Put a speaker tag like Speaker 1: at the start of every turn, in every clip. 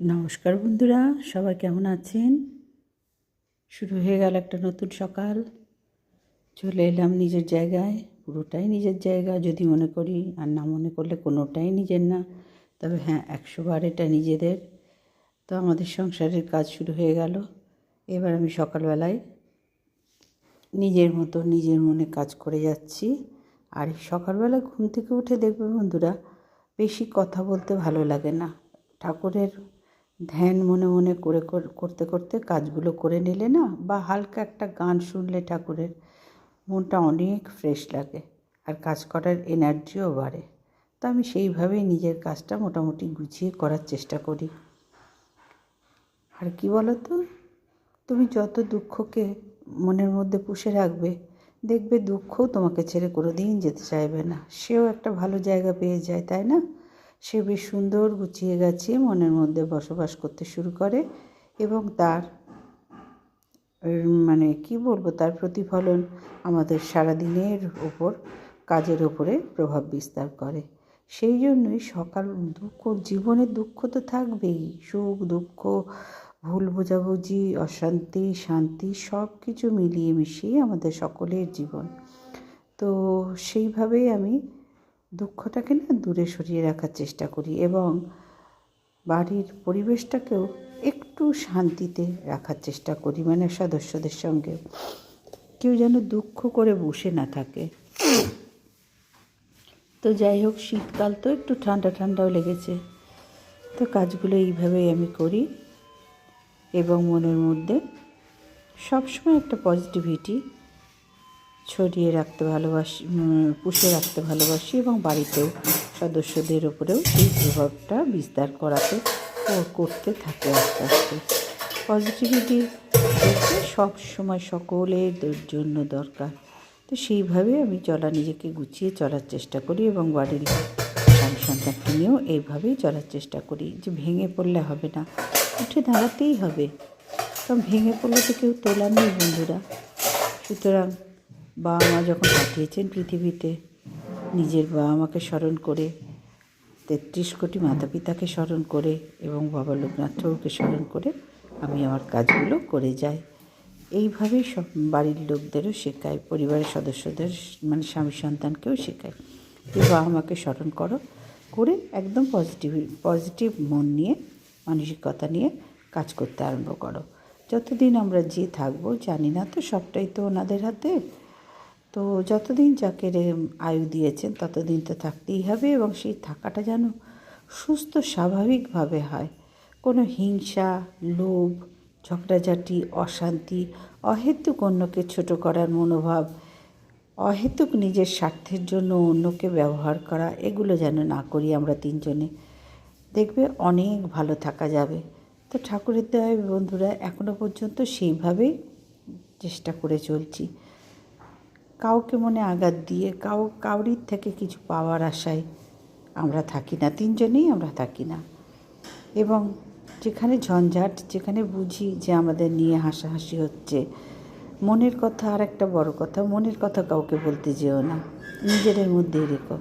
Speaker 1: নমস্কার বন্ধুরা, সবাই কেমন আছেন? শুরু হয়ে গেল একটা নতুন সকাল। চলে এলাম নিজের জায়গায়, পুরোটাই নিজের জায়গা। যদি মনে করি আর না মনে করলে কোনোটাই নিজের না। তবে হ্যাঁ একশো বার এটা নিজেদের। তো আমাদের সংসারের কাজ শুরু হয়ে গেল। এবার আমি সকালবেলায় নিজের মতো নিজের মনে কাজ করে যাচ্ছি। আর সকালবেলা ঘুম থেকে উঠে দেখবে বন্ধুরা, বেশি কথা বলতে ভালো লাগে না। ঠাকুরের ধ্যান মনে মনে করে করতে করতে কাজগুলো করে নিলে না বা হালকা একটা গান শুনলে ঠাকুরের মনটা অনেক ফ্রেশ লাগে আর কাজ করার এনার্জিও বাড়ে। তো আমি সেইভাবেই নিজের কাজটা মোটামুটি গুছিয়ে করার চেষ্টা করি। আর কি বলো তো তুমি যত দুঃখকে মনের মধ্যে পুষে রাখবে, দেখবে দুঃখও তোমাকে ছেড়ে কোনো দিন যেতে চাইবে না। সেও একটা ভালো জায়গা পেয়ে যায়, তাই না? সে বেশ সুন্দর গুছিয়ে গাছিয়ে মনের মধ্যে বসবাস করতে শুরু করে এবং তার মানে কি বলব, তার প্রতিফলন আমাদের সারাদিনের ওপর, কাজের ওপরে প্রভাব বিস্তার করে। সেই জন্যই সকাল দুঃখ জীবনের দুঃখ তো থাকবেই, সুখ, দুঃখ, ভুল বোঝাবুঝি, অশান্তি, শান্তি সব কিছু মিলিয়ে মিশিয়ে আমাদের সকলের জীবন। তো সেইভাবেই আমি দুঃখটাকে না দূরে সরিয়ে রাখার চেষ্টা করি এবং বাড়ির পরিবেশটাকেও একটু শান্তিতে রাখার চেষ্টা করি মানে সদস্যদের সঙ্গে। কেউ যেন দুঃখ করে বসে না থাকে। তো যাই হোক, শীতকাল তো একটু ঠান্ডা ঠান্ডাও লেগেছে। তো কাজগুলো এইভাবেই আমি করি এবং মনের মধ্যে সবসময় একটা পজিটিভিটি ছড়িয়ে রাখতে ভালোবাসি পুষে রাখতে ভালোবাসি এবং বাড়িতেও সদস্যদের ওপরেও এই প্রভাবটা বিস্তার করাতে করতে থাকে আস্তে আস্তে। পজিটিভিটি সব সময় সকলের জন্য দরকার। তো সেইভাবে আমি চলা নিজেকে গুছিয়ে চলার চেষ্টা করি এবং বাড়ির স্বামী সন্তানকে নিয়েও এইভাবেই চলার চেষ্টা করি যে ভেঙে পড়লে হবে না, উঠে দাঁড়াতেই হবে। কারণ ভেঙে পড়লে তো কেউ তোলার নেই বন্ধুরা। সুতরাং বাবা মা যখন পাঠিয়েছেন পৃথিবীতে, নিজের বাবা মাকে স্মরণ করে, তেত্রিশ কোটি মাতা পিতাকে স্মরণ করে এবং বাবা লোকনাথ ঠাকুরকে স্মরণ করে আমি আমার কাজগুলো করে যাই। এইভাবেই সব বাড়ির লোকদেরও শেখাই, পরিবারের সদস্যদের মানে স্বামী সন্তানকেও শেখাই। যে বাবা মাকে স্মরণ করো, করে একদম পজিটিভ পজিটিভ মন নিয়ে, মানসিকতা নিয়ে কাজ করতে আরম্ভ করো। যতদিন আমরা যে থাকব, জানি না তো সবটাই তো ওনাদের হাতে তো যতদিন যাকে আয়ু দিয়েছেন, ততদিন তো থাকতেই হবে এবং সেই থাকাটা যেন সুস্থ, স্বাভাবিকভাবে হয়। কোনো হিংসা, লোভ, ঝগড়াঝাটি, অশান্তি, অহেতুক অন্যকে ছোট করার মনোভাব, অহেতুক নিজের স্বার্থের জন্য অন্যকে ব্যবহার করা, এগুলো যেন না করি আমরা তিনজনে। দেখবে অনেক ভালো থাকা যাবে। তো ঠাকুরের দয়ায় বন্ধুরা এখনও পর্যন্ত সেইভাবেই চেষ্টা করে চলছি। কাউকে মনে আঘাত দিয়ে, কাউ, কাউরির থেকে কিছু পাওয়ার আশায় আমরা থাকি না, তিনজনেই আমরা থাকি না। এবং যেখানে ঝঞ্ঝাট, যেখানে বুঝি যে আমাদের নিয়ে হাসাহাসি হচ্ছে, মনের কথা আর একটা বড় কথা, মনের কথা কাউকে বলতে যেও না, নিজেদের মধ্যেই রেখো।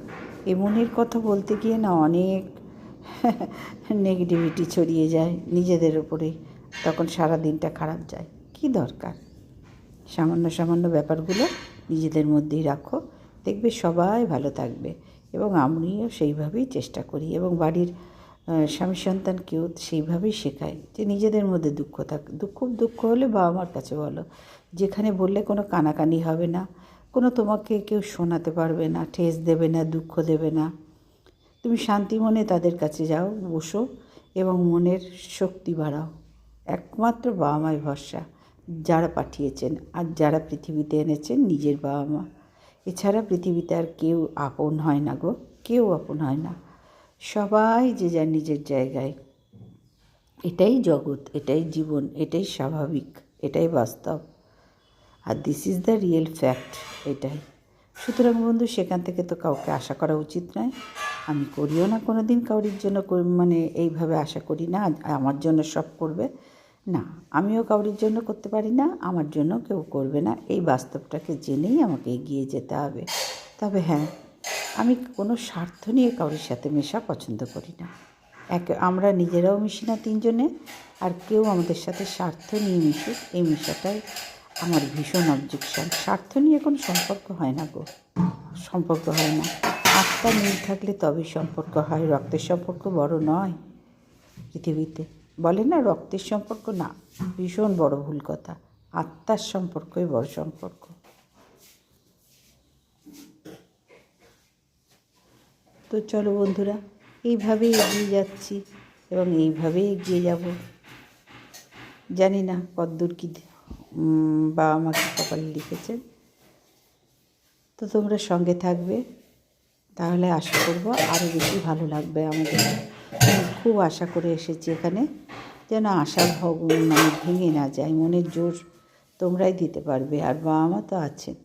Speaker 1: এই মনের কথা বলতে গিয়ে না অনেক নেগেটিভিটি ছড়িয়ে যায় নিজেদের ওপরেই তখন সারা দিনটা খারাপ যায়। কি দরকার? সামান্য সামান্য ব্যাপারগুলো নিজেদের মধ্যেই রাখো। দেখবে সবাই ভালো থাকবে এবং আমিও সেইভাবেই চেষ্টা করি এবং বাড়ির স্বামী সন্তানকেও সেইভাবেই শেখাই যে নিজেদের মধ্যে দুঃখ থাক। দুঃখ দুঃখ হলে বাবা মার কাছে বলো, যেখানে বললে কোনো কানাকানি হবে না, কোনো তোমাকে কেউ শোনাতে পারবে না, ঠেস দেবে না, দুঃখ দেবে না। তুমি শান্তি মনে তাদের কাছে যাও, বসো এবং মনের শক্তি বাড়াও। একমাত্র বাবা মাই ভরসা। যারা পাঠিয়েছেন আর যারা পৃথিবীতে এনেছেন নিজের বাবা মা। এছাড়া পৃথিবীতে আর কেউ আপন হয় না গো, কেউ আপন হয় না। সবাই যে যার নিজের জায়গায়। এটাই জগৎ, এটাই জীবন, এটাই স্বাভাবিক, এটাই বাস্তব। আর this is the real fact এটাই। সুতরাং বন্ধু, সেখান থেকে তো কাউকে আশা করা উচিত নয়। আমি করিও না কোনো দিন কাউরির জন্য মানে এইভাবে আশা করি না আমার জন্য সব করবে। না, আমিও কাউরির জন্য করতে পারি না, আমার জন্য কেউ করবে না। এই বাস্তবটাকে জেনেই আমাকে এগিয়ে যেতে হবে। তবে হ্যাঁ আমি কোনো স্বার্থ নিয়ে কাউরির সাথে মেশা পছন্দ করি না। এক, আমরা নিজেরাও মিশি না তিনজনে, আর কেউ আমাদের সাথে স্বার্থ নিয়ে মিশুক, এই মিশাটাই আমার ভীষণ অবজেকশন স্বার্থ নিয়ে কোনো সম্পর্ক হয় না গো। সম্পর্ক হয় না। আত্মা মিল থাকলে তবেই সম্পর্ক হয়। রক্তের সম্পর্ক বড় নয় পৃথিবীতে। বলে না, রক্তের সম্পর্ক না, ভীষণ বড় ভুল কথা। আত্মার সম্পর্কই বড় সম্পর্ক। তো চলো বন্ধুরা, এইভাবেই এগিয়ে যাচ্ছি এবং এইভাবেই এগিয়ে যাব। জানি না কদ্দূর কী বাবা আমাকে কপালে লিখেছেন। তো তোমরা সঙ্গে থাকবে। তাহলে আশা করব আরও বেশি ভালো লাগবে আমাদের। আমি খুব আশা করে এসেছি এখানে, যেন আশার ভগ মানে ভেঙে না যায়, মনের জোর তোমরাই দিতে পারবে, আর বাবা মা তো আছেন।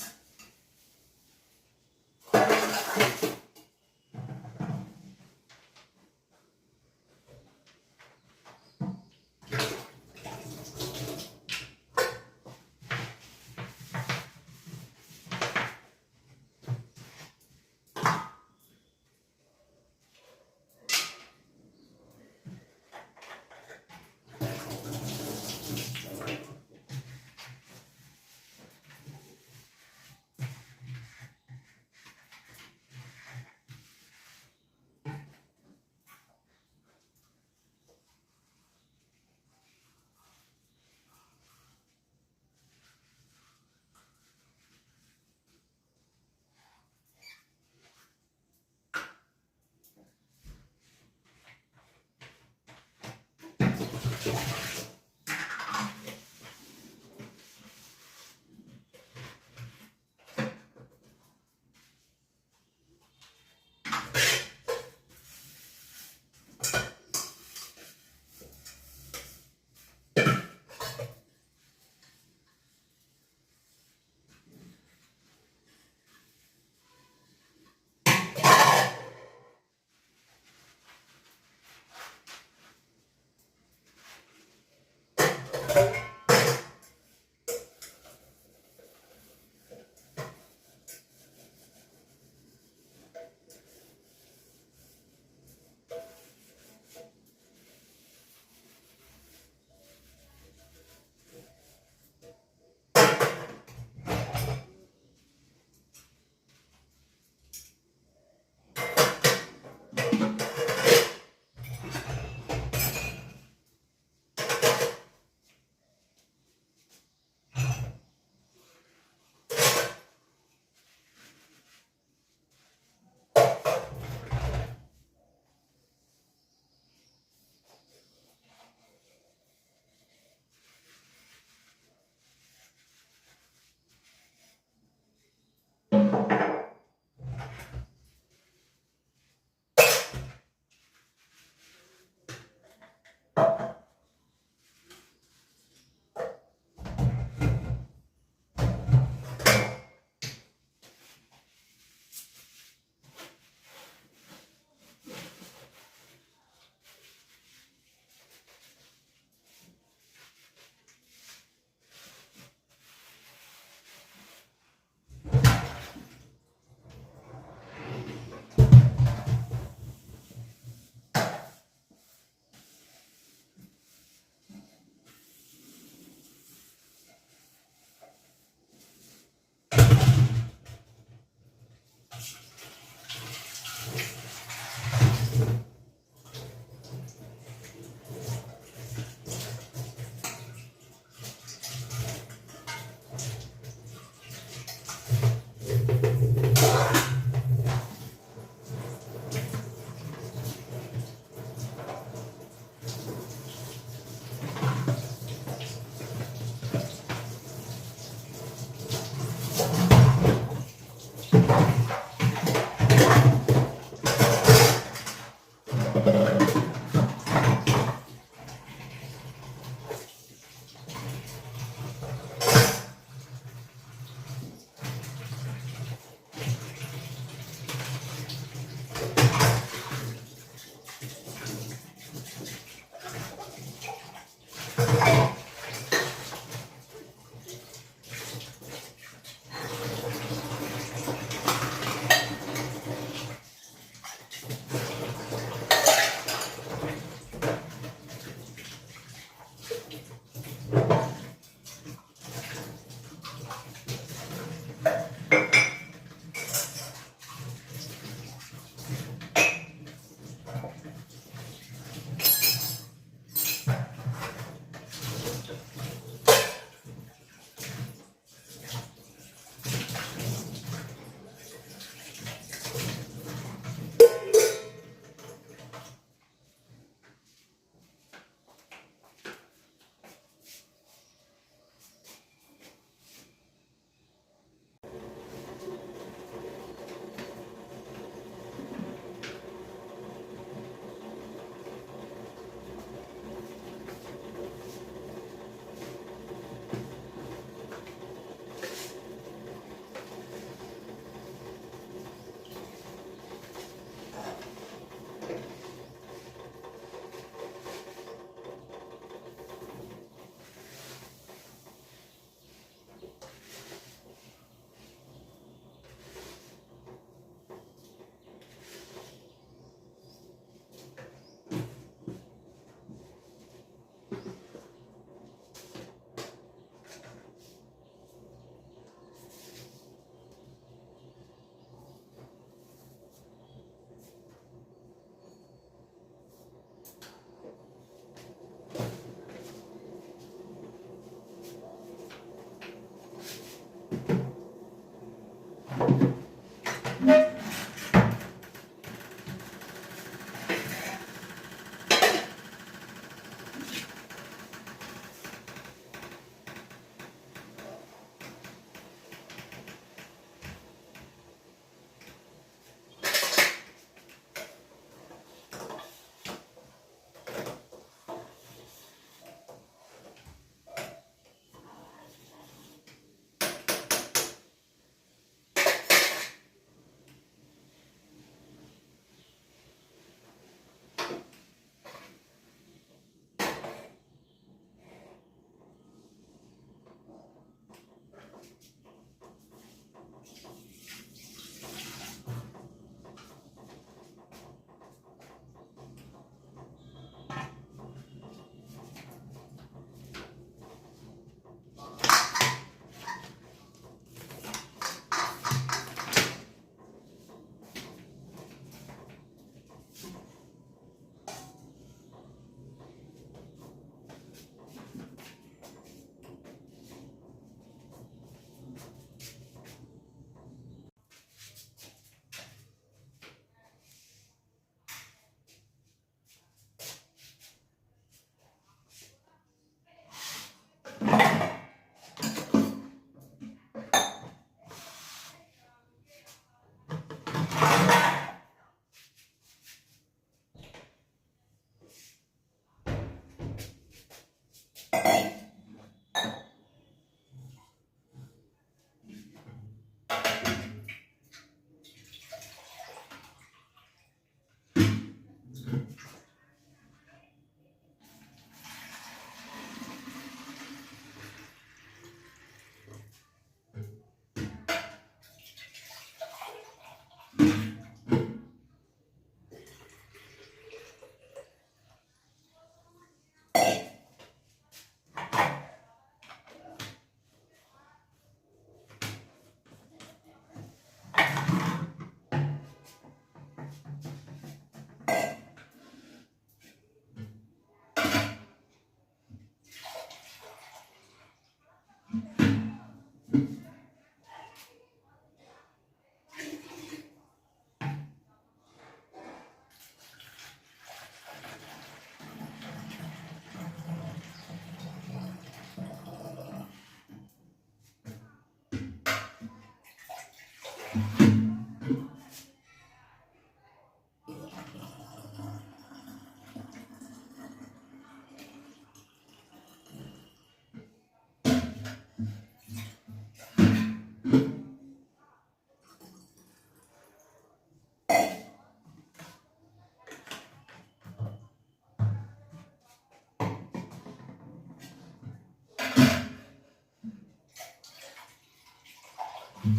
Speaker 1: Thank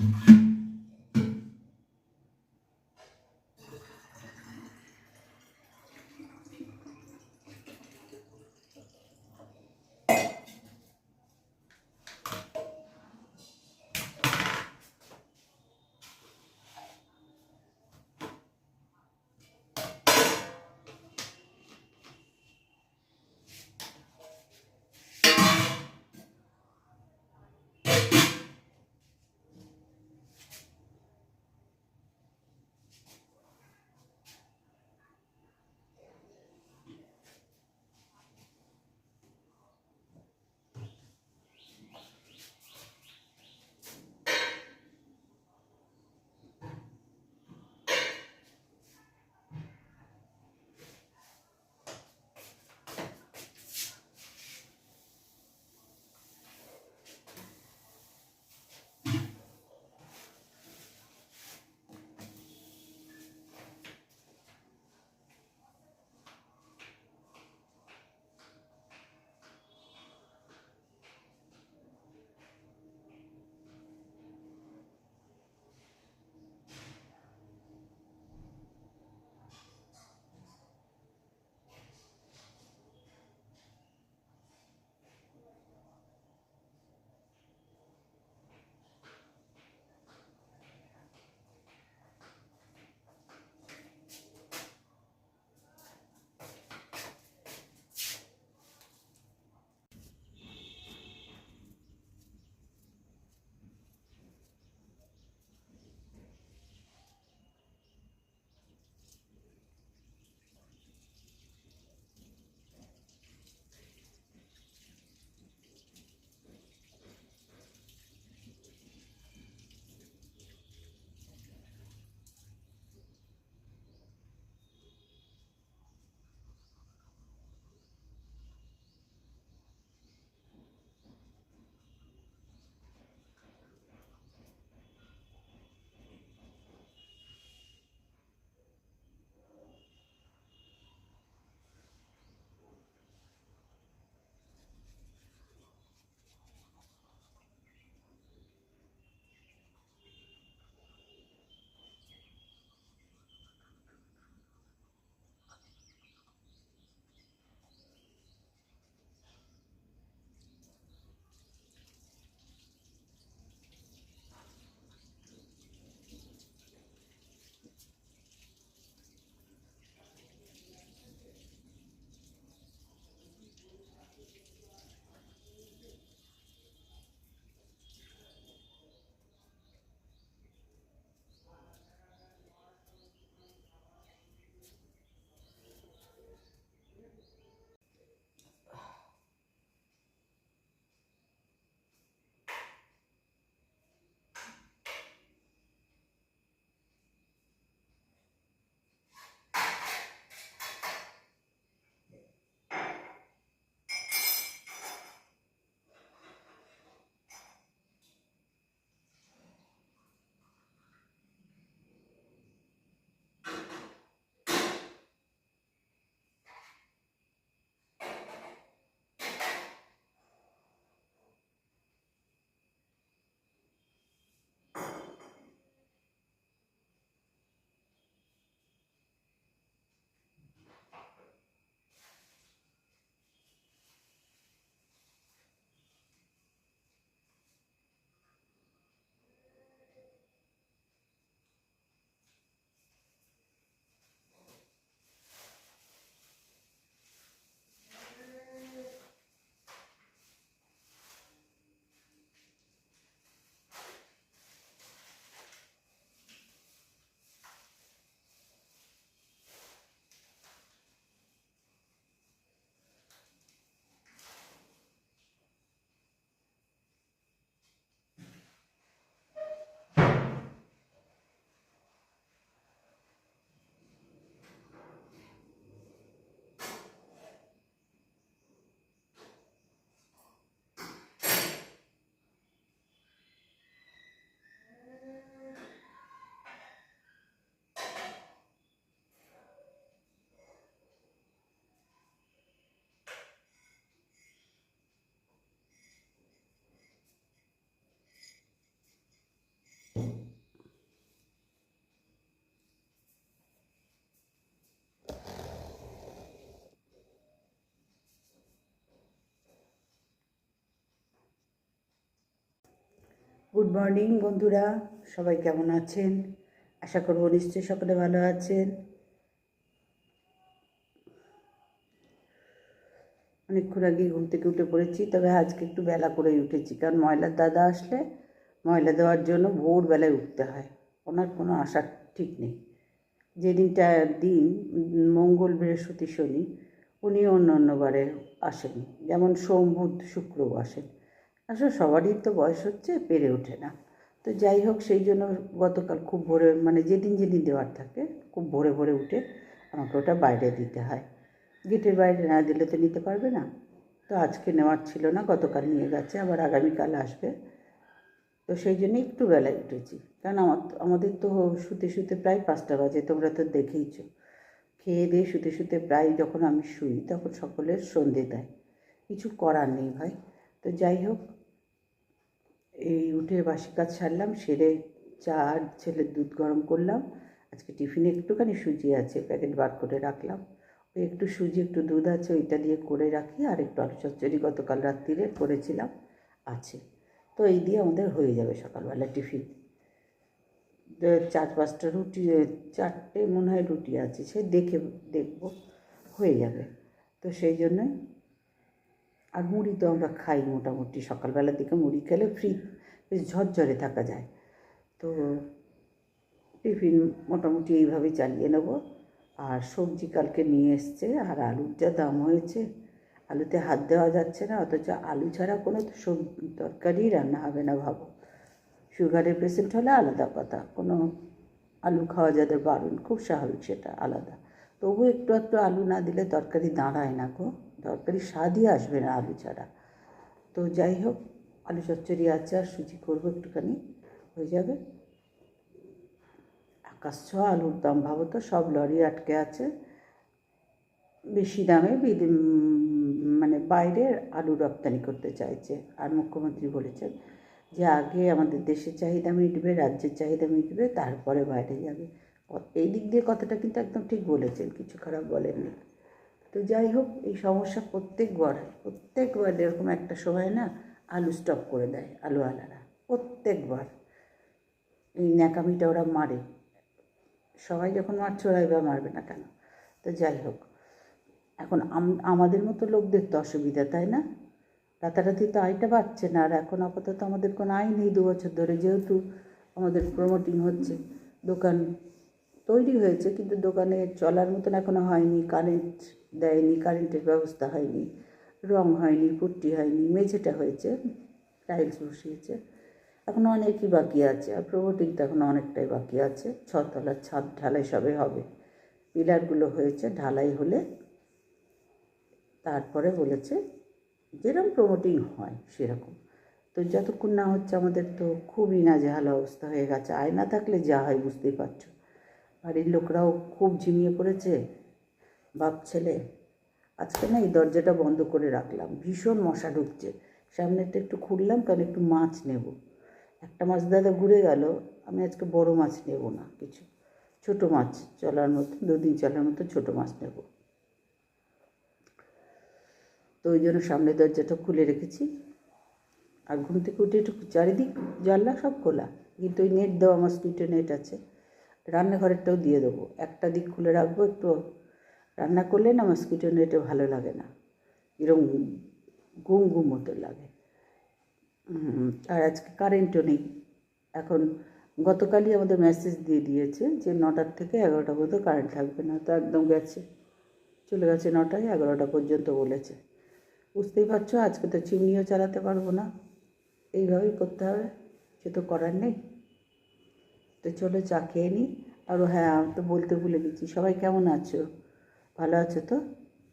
Speaker 1: mm -hmm. you. Good morning বন্ধুরা। সবাই কেমন আছেন? আশা করব নিশ্চয়ই সকলে ভালো আছেন। অনেকক্ষণ আগে ঘুম থেকে উঠে পড়েছি, তবে আজকে একটু বেলা করেই উঠেছি, কারণ ময়লার দাদা আসলে ময়লা দেওয়ার জন্য ভোরবেলায় উঠতে হয়। ওনার কোনো আশা ঠিক নেই। যেদিনটা দিন, মঙ্গল বৃহস্পতি শনি, উনি অন্য অন্যবারে আসেন। যেমন সোম, বুধ, শুক্রও আসেন। আসলে সবারই তো বয়স হচ্ছে, পেরে ওঠে না। তো যাই হোক, সেই জন্য গতকাল খুব ভোরে মানে যেদিন যেদিন দেওয়ার থাকে, খুব ভোরে ভোরে উঠে আমাকে ওটা বাইরে দিতে হয়। গেটের বাইরে না দিলে তো নিতে পারবে না। তো আজকে নেওয়ার ছিল না, গতকাল নিয়ে গেছে, আবার আগামীকাল আসবে। তো সেই জন্য একটু বেলায় উঠেছি। কারণ আমার আমাদের তো শুতে শুতে প্রায় পাঁচটা বাজে, তোমরা তো দেখেইছ। খেয়ে দিয়ে শুতে শুতে প্রায় যখন আমি শুই, তখন সকলের সন্ধে দেয়। কিছু করার নেই ভাই। তো যাই হোক এই উঠে বাসি কাজ সারলাম, সেরে চা আর ছেলের দুধ গরম করলাম। আজকে টিফিনে একটুখানি সুজি আছে, প্যাকেট বার করে রাখলাম। ওই একটু সুজি, একটু দুধ আছে, ওইটা দিয়ে করে রাখি। আর একটু আলু চচ্চড়ি গতকাল রাত্রিরে করেছিলাম, আছে। তো এই দিয়ে আমাদের হয়ে যাবে সকালবেলা টিফিন। চার পাঁচটা রুটি চারটে মনে হয় রুটি আছে, সে দেখে, দেখব, হয়ে যাবে। তো সেই জন্যই আর মুড়ি তো আমরা খাই মোটামুটি সকালবেলার দিকে মুড়ি খেলে ফ্রি বেশ ঝরঝরে থাকা যায়। তো টিফিন মোটামুটি এইভাবেই চালিয়ে নেব। আর সবজি কালকে নিয়ে এসছে আর আলুর যা দাম হয়েছে, আলুতে হাত দেওয়া যাচ্ছে না, অথচ আলু ছাড়া কোনো তো সব তরকারি রান্না হবে না ভাবো। সুগারের পেশেন্ট হলে আলাদা কথা, কোনো আলু খাওয়া যাদের বারণ, খুব স্বাভাবিক সেটা আলাদা। তবু একটু একটু আলু না দিলে তরকারি দাঁড়ায় না গো। তরকারি স্বাদই আসবে না আলু ছাড়া। তো যাই হোক, আলু চচ্চড়ি আছে আর সুজি করব একটুখানি, হয়ে যাবে। আকাশ ছ আলুর দাম ভাবো তো, সব লরি আটকে আছে। বেশি দামে মানে বাইরের আলু রপ্তানি করতে চাইছে। আর মুখ্যমন্ত্রী বলেছেন যে আগে আমাদের দেশের চাহিদা মিটবে, রাজ্যের চাহিদা মিটবে, তারপরে বাইরে যাবে। এই দিক দিয়ে কথাটা কিন্তু একদম ঠিক বলেছেন, কিছু খারাপ বলেননি। তো যাই হোক, এই সমস্যা প্রত্যেকবার প্রত্যেকবার এরকম একটা সময় না আলু স্টপ করে দেয় আলু আলুওয়ালারা, প্রত্যেকবার। এই ন্যাকামিটা ওরা মারে। সবাই যখন মারছে ওরাই বা মারবে না কেন? তো যাই হোক, এখন আমাদের মতো লোকদের তো অসুবিধা, তাই না? রাতারাতি তো আয়টা বাড়ছে না, আর এখন আপাতত আমাদের কোনো আয় নেই দু বছর ধরে, যেহেতু আমাদের প্রমোটিং হচ্ছে, দোকান তৈরি হয়েছে, কিন্তু দোকানে চলার মতন এখনও হয়নি কারেন্ট দেয়নি কারেন্টের ব্যবস্থা হয়নি, রং হয়নি, পুট্টি হয়নি, মেঝেটা হয়েছে টাইলস বসিয়েছে এখনও অনেকই বাকি আছে, আর প্রমোটিংটা এখনও অনেকটাই বাকি আছে ছতলার ছাদ, ঢালাই সবে হবে পিলারগুলো হয়েছে, ঢালাই হলে তারপরে বলেছে যেরকম প্রমোটিং হয় সেরকম, তো যতক্ষণ না হচ্ছে আমাদের তো খুবই নাজেহাল অবস্থা হয়ে গেছে আয় না থাকলে যা হয় বুঝতেই পারছ। বাড়ির লোকরাও খুব ঝিমিয়ে পড়েছে। বাপ ছেলে, আজকে না এই দরজাটা বন্ধ করে রাখলাম। ভীষণ মশা ঢুকছে। সামনেটা একটু খুললাম কারণ একটু মাছ নেব। একটা মাছ দাদা ঘুরে গেল, আমি আজকে বড় মাছ নেব না, কিছু ছোট মাছ চলার মতো, দুদিন চলার মতো ছোট মাছ নেব। তো ওই জন্য সামনের দরজাটা খুলে রেখেছি। আর ঘুম থেকে উঠে একটু চারিদিক জানলা সব খোলা, কিন্তু ওই নেট দেওয়া মসকিটো নেট আছে। রান্নাঘরেরটাও দিয়ে দেবো। একটা দিক খুলে রাখব, একটু রান্না করলে না মসকিটো নেটে ভালো লাগে না। এরকম গুম গুম মতো লাগে। আর আজকে কারেন্টও নেই। এখন গতকালই আমাদের মেসেজ দিয়ে দিয়েছে যে নটার থেকে এগারোটা পর্যন্ত কারেন্ট থাকবে না, তো একদম গেছে। চলে গেছে নটায়, এগারোটা পর্যন্ত বলেছে। বুঝতেই পারছ, আজকে তো চিমনিও চালাতে পারব না। এইভাবেই করতে হবে, সে তো করার নেই। তো চলো চা খেয়ে নিই আরও হ্যাঁ আমি তো বলতে ভুলে গেছি। সবাই কেমন আছো? ভালো আছো তো?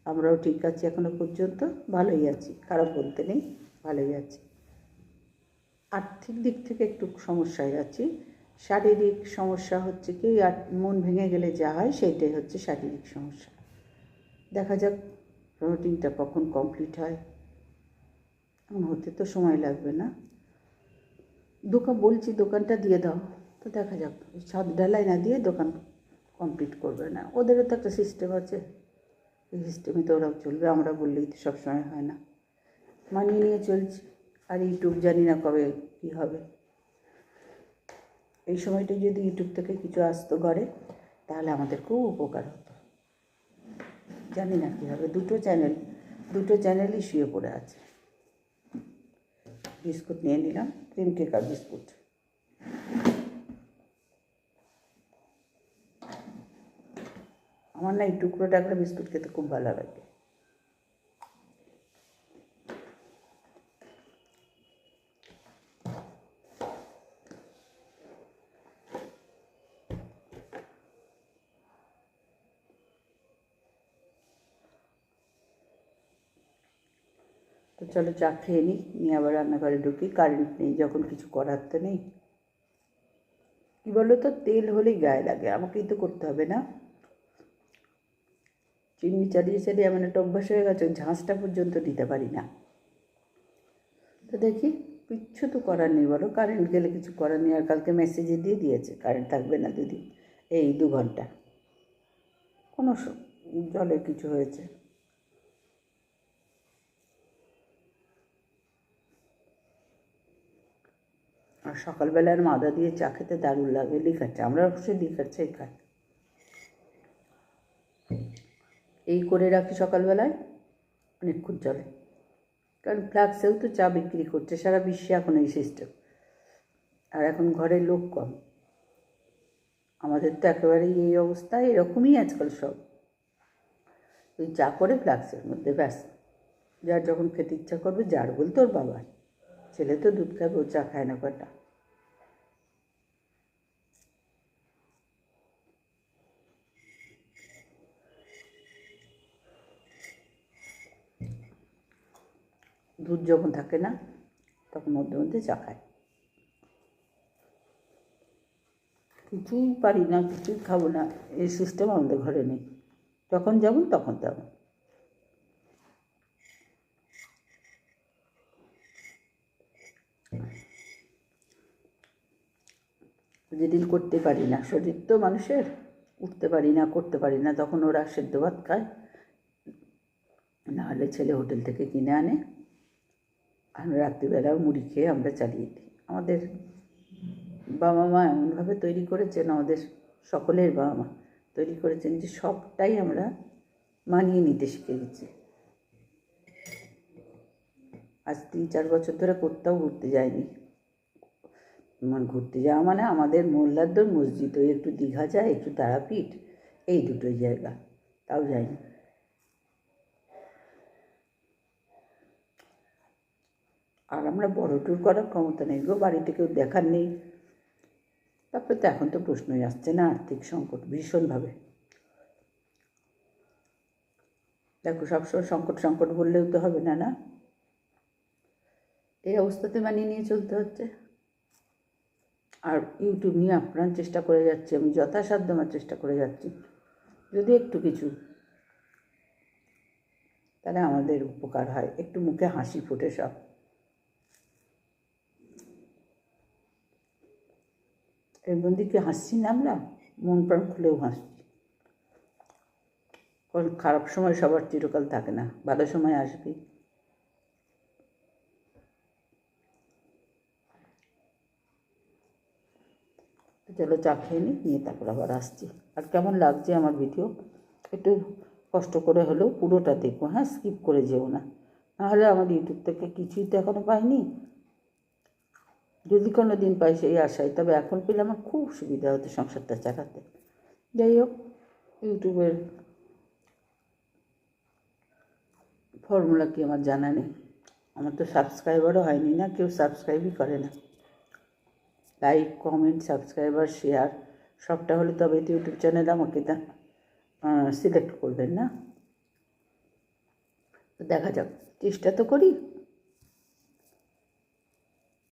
Speaker 1: আমরাও ঠিক আছি এখনও পর্যন্ত। ভালোই আছি। খারাপ বলতে নেই, ভালোই আছি। আর্থিক দিক থেকে একটু সমস্যায় আছি। শারীরিক সমস্যা হচ্ছে কি, আর মন ভেঙে গেলে যা হয় সেইটাই হচ্ছে শারীরিক সমস্যা। দেখা যাক প্রোটিনটা কখন কমপ্লিট হয়। এখন হতে তো সময় লাগবে না। দোকান, বলছি দোকানটা দিয়ে দাও। তো দেখা যাক। ছাদ ঢালাই না দিয়ে দোকান কমপ্লিট করবে না। ওদেরও তো একটা সিস্টেম আছে। এই সিস্টেমে তো ওরাও চলবে। আমরা বললেই তো সবসময় হয় না। মানিয়ে নিয়ে চলছি। আর ইউটিউব জানি না কবে কী হবে। এই সময়টা যদি ইউটিউব থেকে কিছু আসতো ঘরে, তাহলে আমাদের খুব উপকার হতো। জানি না হবে। দুটো চ্যানেল দুটো চ্যানেলই শুয়ে পড়ে আছে। বিস্কুট নিয়ে নিলাম। Cream cake biscuit. আমার না এই টুকরো টাকরা বিস্কুট খেতে খুব ভালো লাগে। তো চলো চা খেয়ে নিই নিয়ে আবার রান্নাঘরে ঢুকি কারেন্ট নেই, যখন কিছু করার তো নেই। কী বলো তো তেল হলেই গায়ে লাগে, আমাকেই তো করতে হবে না? চিনি চালিয়ে চালিয়ে এমন একটা অভ্যাস হয়ে গেছে, ঝাঁসটা পর্যন্ত দিতে পারি না। তো দেখি, কিচ্ছু তো করার নেই বলো কারেন্ট গেলে কিছু করার নেই, আর কালকে মেসেজে দিয়ে দিয়েছে কারেন্ট থাকবে না দুদিন, এই দু ঘণ্টা। কোনো জলে কিছু হয়েছে। আর সকালবেলার মাদা দিয়ে চা খেতে দারুণ লাগে চা, আমরা অবশ্যই লিকার চাই খাই। এই করে রাখি সকালবেলায়, অনেকক্ষণ চলে। কারণ ফ্লাক্সেও তো চা বিক্রি করছে, সারা বিশ্বে এখন এই সিস্টেম আর এখন ঘরে লোক কম। আমাদের তো একেবারেই এই অবস্থা, এরকমই আজকাল সব। ওই চা করে ফ্লাক্সের মধ্যে ব্যাস। যার যখন খেতে ইচ্ছা করবে, যার বলতো ওর বাবার ছেলে তো দুধ খাবে, ও চা খায় না কটা দুধ যখন থাকে না, তখন মধ্যে মধ্যে চা খায় কিছুই পারি না, কিছুই খাব না, এই সিস্টেম আমাদের ঘরে নেই। যখন যেমন তখন তেমন যেদিন করতে পারি না, শরীর তো মানুষের, উঠতে পারি না, করতে পারি না, তখন ওরা সেদ্ধ ভাত খায়। নাহলে ছেলে হোটেল থেকে কিনে আনে। রাত্রিবেলাও মুড়ি খেয়ে আমরা চালিয়ে দিই। আমাদের বাবা মা এমনভাবে তৈরি করেছেন, আমাদের সকলের বাবা মা তৈরি করেছেন যে সবটাই আমরা মানিয়ে নিতে শিখে গেছি। আজ তিন চার বছর ধরে কোথাও ঘুরতে যায়নি মানে ঘুরতে যাওয়া মানে আমাদের মোল্লাদ্দর মসজিদ, ওই একটু দীঘা যায়, একটু তারাপীঠ, এই দুটোই জায়গা। তাও যায়নি আর আমরা বড় ট্যুর করার ক্ষমতা নেই গো, বাড়িতে কেউ দেখার নেই। তারপরে তো এখন তো প্রশ্নই আসছে না, আর্থিক সংকট ভীষণভাবে। দেখো, সবসময় সংকট সংকট বললেও তো হবে না না? এই অবস্থাতে মানিয়ে নিয়ে চলতে হচ্ছে। আর ইউটিউব নিয়ে আপ্রাণ চেষ্টা করে যাচ্ছি, আমি যথাসাধ্য আমার চেষ্টা করে যাচ্ছি। যদি একটু কিছু, তাহলে আমাদের উপকার হয়। একটু মুখে হাসি ফোটে সব। এর মধ্যে কি হাসছি না আমরা? মন প্রাণ খুলেও হাসছি। কারণ খারাপ সময় সবার চিরকাল থাকে না, ভালো সময় আসবে। চলো চা খেয়ে নিই নিয়ে তারপর আবার আসছি। আর কেমন লাগছে আমার ভিডিও একটু কষ্ট করে হলেও পুরোটা দেখব হ্যাঁ? স্কিপ করে যেও না। নাহলে আমার ইউটিউব থেকে কিছুই তো এখনও পাইনি। যদি কোনো দিন পাই সেই আশায়, তবে এখন পেলে আমার খুব সুবিধা হতো সংসারটা চালাতে। যাই হোক, ইউটিউবের ফর্মুলা কি আমার জানা নেই। আমার তো সাবস্ক্রাইবারও হয়নি না, কেউ সাবস্ক্রাইবই করে না। লাইক, কমেন্ট, সাবস্ক্রাইবার, শেয়ার, সবটা হলে তবে তো ইউটিউব চ্যানেল আমাকে তা সিলেক্ট করবেন না? দেখা যাক, চেষ্টা তো করি।